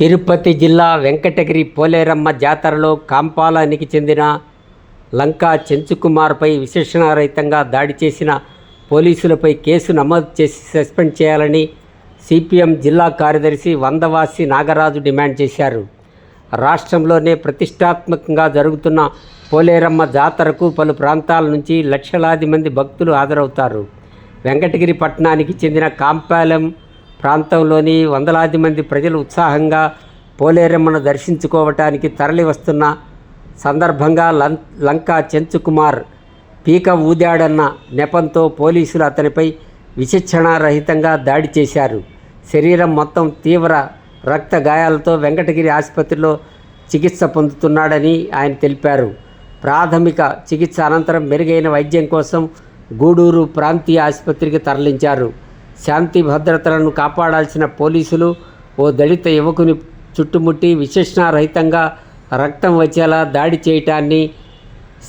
తిరుపతి జిల్లా వెంకటగిరి పోలేరమ్మ జాతరలో కాంపాలానికి చెందిన లంకా చెంచుకుమార్పై విశేషణారహితంగా దాడి చేసిన పోలీసులపై కేసు నమోదు చేసి సస్పెండ్ చేయాలని సిపిఎం జిల్లా కార్యదర్శి వందవాసి నాగరాజు డిమాండ్ చేశారు. రాష్ట్రంలోనే ప్రతిష్టాత్మకంగా జరుగుతున్న పోలేరమ్మ జాతరకు పలు ప్రాంతాల నుంచి లక్షలాది మంది భక్తులు హాజరవుతారు. వెంకటగిరి పట్టణానికి చెందిన కాంపాలెం ప్రాంతంలోని వందలాది మంది ప్రజలు ఉత్సాహంగా పోలేరమ్మను దర్శించుకోవటానికి తరలి వస్తున్న సందర్భంగా లం లంకా చెంచుకుమార్ పీక ఊదాడన్న నెపంతో పోలీసులు అతనిపై విచక్షణారహితంగా దాడి చేశారు. శరీరం మొత్తం తీవ్ర రక్త గాయాలతో వెంకటగిరి ఆసుపత్రిలో చికిత్స పొందుతున్నాడని ఆయన తెలిపారు. ప్రాథమిక చికిత్స అనంతరం మెరుగైన వైద్యం కోసం గూడూరు ప్రాంతీయ ఆసుపత్రికి తరలించారు. శాంతి భద్రతలను కాపాడాల్సిన పోలీసులు ఓ దళిత యువకుని చుట్టుముట్టి విచక్షణారహితంగా రక్తం వచ్చేలా దాడి చేయటాన్ని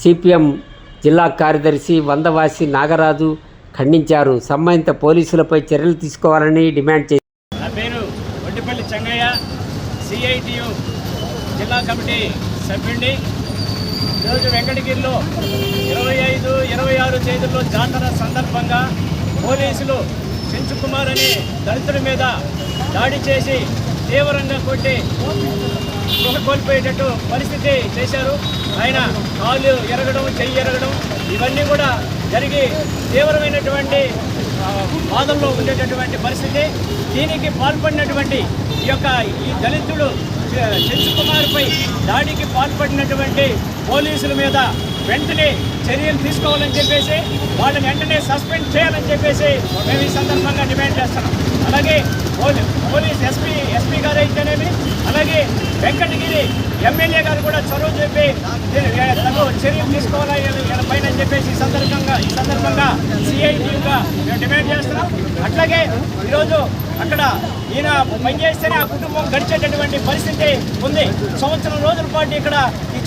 సిపిఎం జిల్లా కార్యదర్శి వందవాసి నాగరాజు ఖండించారు. సంబంధిత పోలీసులపై చర్యలు తీసుకోవాలని డిమాండ్ చేశారు. నా పేరు వడ్డిపల్లి చెంగయ్య సిఐటియు జిల్లా కమిటీ సభ్యుడిని ఈరోజు వెంకటగిరిలో ఇరవై ఐదు ఇరవై ఆరు తేదీల్లో జాతర సందర్భంగా పోలీసులు చెంచుకుమార్ అనే దళితుడి మీద దాడి చేసి తీవ్రంగా కొట్టి గృహ కోల్పోయేటట్టు పరిస్థితి చేశారు. ఆయన కాళ్ళు ఎరగడం చెయ్యి ఎరగడం ఇవన్నీ కూడా జరిగి తీవ్రమైనటువంటి బాధల్లో ఉండేటటువంటి పరిస్థితి. దీనికి పాల్పడినటువంటి ఈ యొక్క ఈ దళితుడు చెంచు కుమార్పై దాడికి పాల్పడినటువంటి పోలీసుల మీద వెంటనే చర్యలు తీసుకోవాలని చెప్పేసి వాళ్ళని వెంటనే సస్పెండ్ చేయాలని చెప్పేసి మేము ఈ సందర్భంగా డిమాండ్ చేస్తున్నాం. అలాగే పోలీస్ ఎస్పీ ఎస్పీ గారు అయితేనేమి అలాగే వెంకటగిరి ఎమ్మెల్యే గారు కూడా చొరవ చెప్పి దీని తగు చర్యలు తీసుకోవాలని పైన అని చెప్పేసి ఈ సందర్భంగా ఈ సందర్భంగా సిఐటీగా మేము డిమాండ్ చేస్తున్నాం. అట్లాగే ఈరోజు అక్కడ ఈయన పనిచేస్తేనే ఆ కుటుంబం గడిచేటటువంటి పరిస్థితి ఉంది. సంవత్సరం రోజుల పాటు ఇక్కడ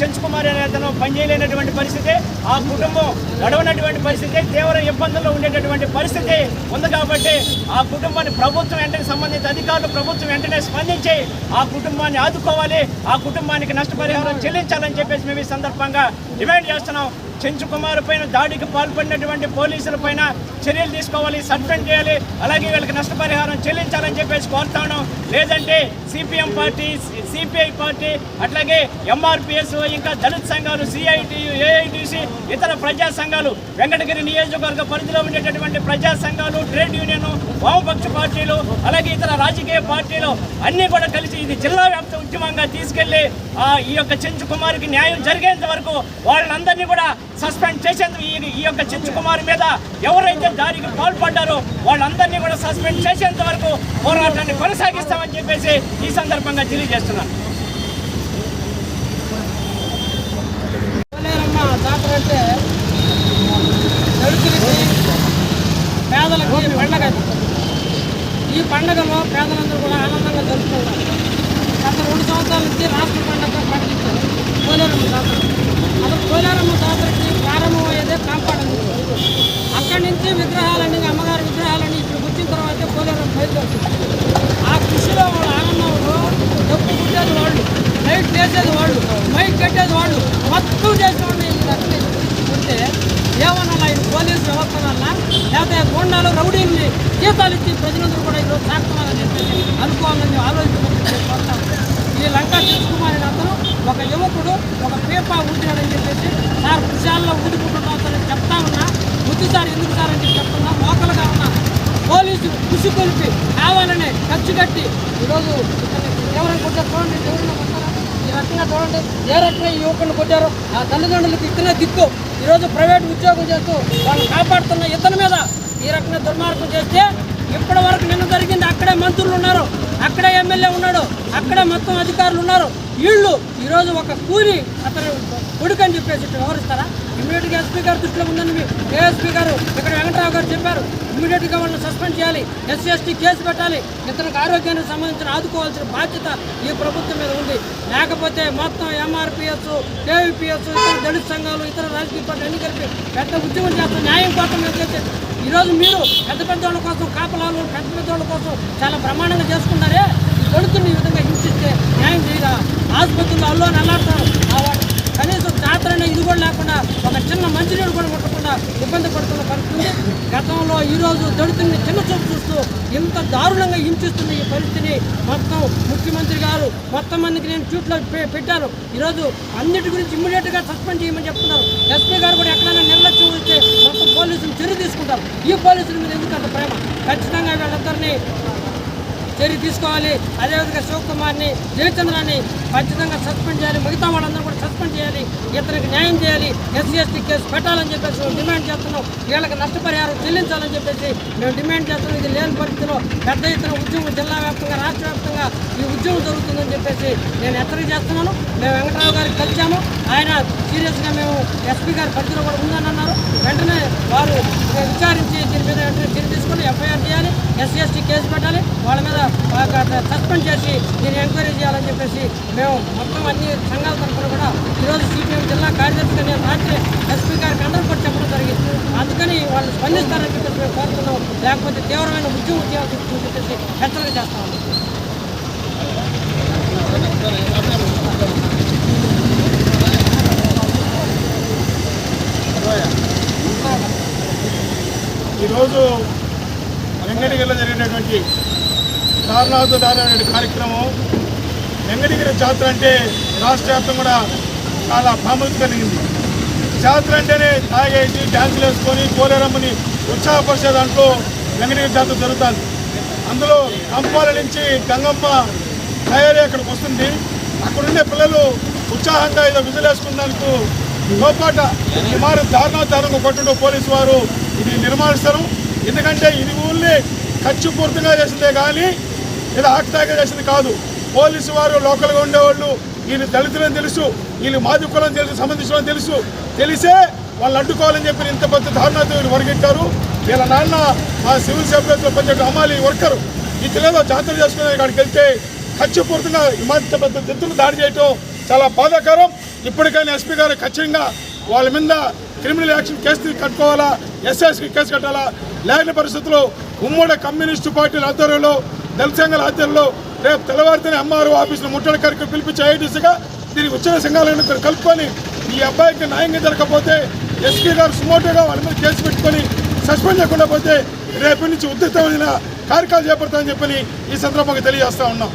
చెంచుకుమారి చెంచుకుమార్ అనే అతను పనిచేయలేనటువంటి పరిస్థితి ఆ కుటుంబం గడవనటువంటి పరిస్థితి తీవ్ర ఇబ్బందుల్లో ఉండేటటువంటి పరిస్థితి ఉంది కాబట్టి ఆ కుటుంబాన్ని ప్రభుత్వం వెంటనే సంబంధిత అధికారులు ప్రభుత్వం వెంటనే స్పందించి ఆ కుటుంబాన్ని ఆదుకోవాలి ఆ కుటుంబానికి నష్టపరిహారం చెల్లించాలని చెప్పేసి మేము ఈ సందర్భంగా డిమాండ్ చేస్తున్నాం. చెంచు కుమార్ పైన దాడికి పాల్పడినటువంటి పోలీసుల పైన చర్యలు తీసుకోవాలి సస్పెండ్ చేయాలి అలాగే వీళ్ళకి నష్టపరిహారం చెల్లించాలని చెప్పేసి కోరుతాను లేదంటే సిపిఎం పార్టీ సిపిఐ పార్టీ అట్లాగే ఎంఆర్పిఎస్ ఇంకా దళిత సంఘాలు సిఐటియు ఏఐటిసి ఇతర ప్రజా సంఘాలు వెంకటగిరి నియోజకవర్గ పరిధిలో ఉండేటటువంటి ప్రజా సంఘాలు ట్రేడ్ యూనియన్ వామపక్ష పార్టీలు అలాగే ఇతర రాజకీయ పార్టీలు అన్నీ కూడా కలిసి ఇది జిల్లా వ్యాప్త ఉద్యమంగా తీసుకెళ్ళి ఈ యొక్క చెంచు కుమార్కి న్యాయం జరిగేంత వరకు వాళ్ళందరినీ కూడా సస్పెండ్ చేసేందుకు ఈ ఈ యొక్క చెంచు కుమార్ మీద ఎవరైతే దాడికి పాల్పడ్డారో వాళ్ళందరినీ కూడా సస్పెండ్ చేసేంత వరకు పోరాటాన్ని కొనసాగిస్తామని చెప్పేసి ఈ సందర్భంగా తెలియజేస్తున్నారు పోలేరమ్మ జాతర అంటే దళితులకి పేదలకి పండగ. ఈ పండగలో పేదలందరూ కూడా ఆనందంగా జరుపుకుంటారు. గత రెండు సంవత్సరాల నుంచి రాష్ట్ర పండగ ప్రకటించారు పోలేరమ్మ జాతర అసలు పోలేరమ్మ జాతరకి ప్రారంభమయ్యేదే కాపాడండి అక్కడి నుంచి విగ్రహాలని అమ్మగారి విగ్రహాలని ఇక్కడ వచ్చిన తర్వాతే పోలేరమ్మ బయలుదేరుతుంది. ఆ కృషిలో వాళ్ళ ఆనందంలో డబ్బు కుట్టేది వాళ్ళు లైట్ చేసేది వాళ్ళు మైక్ కట్టేది వాళ్ళు మొత్తం చేసిన వాళ్ళు ఈ రకంగా ఉంటే ఏమన్నా ఇది పోలీసు వ్యవస్థ వల్ల లేకపోతే గోండాలు రౌడీల్ని జీతాలు ఇచ్చి ప్రజలందరూ కూడా ఈరోజు సాగుతున్నారని చెప్పేసి అనుకోవాలని ఆలోచించుకుంటాం ఈ లంకా కుమార్ అతను. ఒక యువకుడు ఒక పేపా ఊదినాడని చెప్పేసి సార్ కృషాల్లో ఊదుకుంటున్నాం సార్ చెప్తా ఉన్నా. బుద్ధి సార్ ఎందుకు సార్ అని చెప్తున్నా. లోకల్గా ఉన్నా. పోలీసు కృషి కొలిపి కావాలని ఖర్చు కట్టి ఈరోజు ఎవరైనా కొట్టారు చూడండి ఎవరైనా కొట్టారా? ఈ రకంగా చూడండి. ఏ రకంగా ఈ యువకులను కొట్టారు? ఆ తల్లిదండ్రులకు ఇతనే దిక్కు. ఈరోజు ప్రైవేట్ ఉద్యోగం చేస్తూ వాళ్ళని కాపాడుతున్న ఇతని మీద ఈ రకంగా దుర్మార్గం చేస్తే ఇప్పటి వరకు నిన్న జరిగింది అక్కడే మంత్రులు ఉన్నారు అక్కడే ఎమ్మెల్యే ఉన్నాడు అక్కడే మొత్తం అధికారులు ఉన్నారు. వీళ్ళు ఈరోజు ఒక కూలి అతను కొడుకు అని చెప్పేసి వ్యవహరిస్తారా? వివరిస్తారా ఇమీడియట్గా ఎస్పీ గారు దృష్టిలో ఉందని ఏఎస్పీ గారు ఇక్కడ వెంకటరావు గారు చెప్పారు. ఇమీడియట్గా వాళ్ళని సస్పెండ్ చేయాలి. ఎస్సీ ఎస్టీ కేసు పెట్టాలి. ఇతనికి ఆరోగ్యానికి సంబంధించిన ఆదుకోవాల్సిన బాధ్యత ఈ ప్రభుత్వం మీద ఉంది. లేకపోతే మొత్తం ఎంఆర్పిఎస్ కేవీపీఎస్ ఇతర దళిత సంఘాలు ఇతర రాజకీయ పార్టీలు అన్ని కలిపి పెద్ద ఉద్యమం చేస్తాం న్యాయం కోసం ఈరోజు మీరు పెద్ద పెద్దవాళ్ళ కోసం కాపలాలు పెద్ద పెద్దవాళ్ళ కోసం చాలా బ్రహ్మాండంగా చేసుకున్నారే దళితుని ఈ విధంగా హింసిస్తే న్యాయం చేయరా? ఆసుపత్రులు అల్లో నల్లాడతారు మాత్రమే ఇది కూడా లేకుండా ఒక చిన్న మంచినీడు కూడా కొట్టకుండా ఇబ్బంది పడుతున్న పరిస్థితి గతంలో ఈరోజు దొడుతున్న చిన్న చూపు చూస్తూ ఇంత దారుణంగా హింసిస్తున్న ఈ పరిస్థితిని మొత్తం ముఖ్యమంత్రి గారు మొత్తం మందికి నేను చూట్లో పెట్టాను ఈరోజు అన్నిటి గురించి ఇమ్మీడియట్గా సస్పెండ్ చేయమని చెప్తున్నారు. ఎస్పీ గారు కూడా ఎక్కడైనా నిర్లక్ష్యం వస్తే మొత్తం పోలీసులు చర్య తీసుకుంటారు. ఈ పోలీసుల మీద ఎందుకు అంత ప్రేమ? ఖచ్చితంగా వీళ్ళందరినీ చర్య తీసుకోవాలి. అదేవిధంగా శివకుమార్ని జయచంద్రాన్ని ఖచ్చితంగా సస్పెండ్ చేయాలి. మిగతా వాళ్ళందరూ కూడా సస్పెండ్ చేయాలి. ఇతనికి న్యాయం చేయాలి. ఎస్సీ ఎస్టీ కేసు పెట్టాలని చెప్పేసి డిమాండ్ చేస్తున్నాం. వీళ్ళకి నష్టపరిహారం చెల్లించాలని చెప్పేసి మేము డిమాండ్ చేస్తున్నాం. ఇది లేని పరిస్థితిలో పెద్ద ఎత్తున ఉద్యమం జిల్లా వ్యాప్తంగా రాష్ట్ర వ్యాప్తంగా ఈ ఉద్యమం జరుగుతుందని చెప్పేసి నేను హెచ్చరిక చేస్తున్నాను. మేము వెంకటరావు గారికి కలిసాము ఆయన సీరియస్గా మేము ఎస్పీ గారి పరిధిలో కూడా ఉందని అన్నారు. వెంటనే వారు విచారించి దీని మీద వెంటనే చర్య తీసుకొని ఎఫ్ఐఆర్ చేయాలి. ఎస్సీ ఎస్టీ కేసు పెట్టాలి. వాళ్ళ మీద సస్పెండ్ చేసి దీన్ని ఎంక్వైరీ చేయాలని చెప్పేసి మేము మొత్తం అన్ని సంఘాల తరఫున కూడా ఈరోజు సిపిఎం జిల్లా కార్యదర్శిగా నేను రాత్రి ఎస్పీ గారికి అందరూ కూడా చెప్పడం జరిగింది. అందుకని వాళ్ళు స్పందిస్తారని చెప్పేసి మేము కోరుతున్నాం లేకపోతే తీవ్రమైన ఉద్యమం చేయాల్సి వస్తుందని చెప్పేసి హెచ్చరిక చేస్తాం ఈరోజు వెంకటగిరిలో జరిగినటువంటి దారుణాతో దారుణమైన కార్యక్రమం వెంకటగిరి జాతర అంటే రాష్ట్ర వ్యాప్తం కూడా చాలా ప్రాముఖ్యత కలిగింది. జాతర అంటేనే తాగేసి డ్యాన్సులు వేసుకొని పోలేరమ్మని ఉత్సాహపరిచే దాంట్లో వెంకటగిరి జాతర జరుగుతుంది. అందులో కంపాల నుంచి గంగమ్మ తయారీ అక్కడికి వస్తుంది. అక్కడుండే పిల్లలు ఉత్సాహంగా ఏదో విజులేసుకున్నందుకు లోపాట. సుమారు మారు దారుణాధారంగా కొట్టడం పోలీసు వారు ఇది నిర్మాణిస్తారు ఎందుకంటే ఇది ఊళ్ళే ఖర్చుపూర్తిగా చేసిందే కానీ ఇది ఆక్తాగా చేసింది కాదు. పోలీసు వారు లోకల్గా ఉండేవాళ్ళు. వీళ్ళు దళితులని తెలుసు వీళ్ళు మాది కులం తెలుసు సంబంధించిన తెలుసు. తెలిసే వాళ్ళు అడ్డుకోవాలని చెప్పి ఇంత పెద్ద దారుణాతో వీళ్ళు వరిగెట్టారు వీళ్ళ నాన్న ఆ సివిల్ సప్లైస్లో పనిచేసే అమ్మాలి వర్కరు. ఈ లేదో జాతర చేసుకునే కాడికి వెళ్తే ఖర్చుపూర్తిగా ఇంత పెద్ద ఎత్తున దాడి చేయటం చాలా బాధాకరం. ఇప్పటికైనా ఎస్పీ గారు ఖచ్చితంగా వాళ్ళ మీద క్రిమినల్ యాక్షన్ కేసు కట్టుకోవాలా ఎస్ఎస్కి కేసు కట్టాలా? లేని పరిస్థితుల్లో ఉమ్మడి కమ్యూనిస్టు పార్టీల ఆధ్వర్యంలో దళిత సంఘాల ఆధ్వర్యంలో రేపు తెల్లవారితేనే ఎంఆర్ఓ ఆఫీసులో ముట్టడి కార్యక్రమం పిలిపించే ఐటీసీగా దీనికి ఉచ్చన సంఘాలను ఇక్కడ కలుపుకొని ఈ అబ్బాయికి న్యాయంగా జరగకపోతే ఎస్పీ గారు సుమోటోగా వాళ్ళ మీద కేసు పెట్టుకొని సస్పెండ్ చేయకుండా పోతే రేపటి నుంచి ఉద్రిక్తమైన కార్యక్రమాలు చేపడతామని చెప్పని ఈ సందర్భంగా తెలియజేస్తా ఉన్నాం.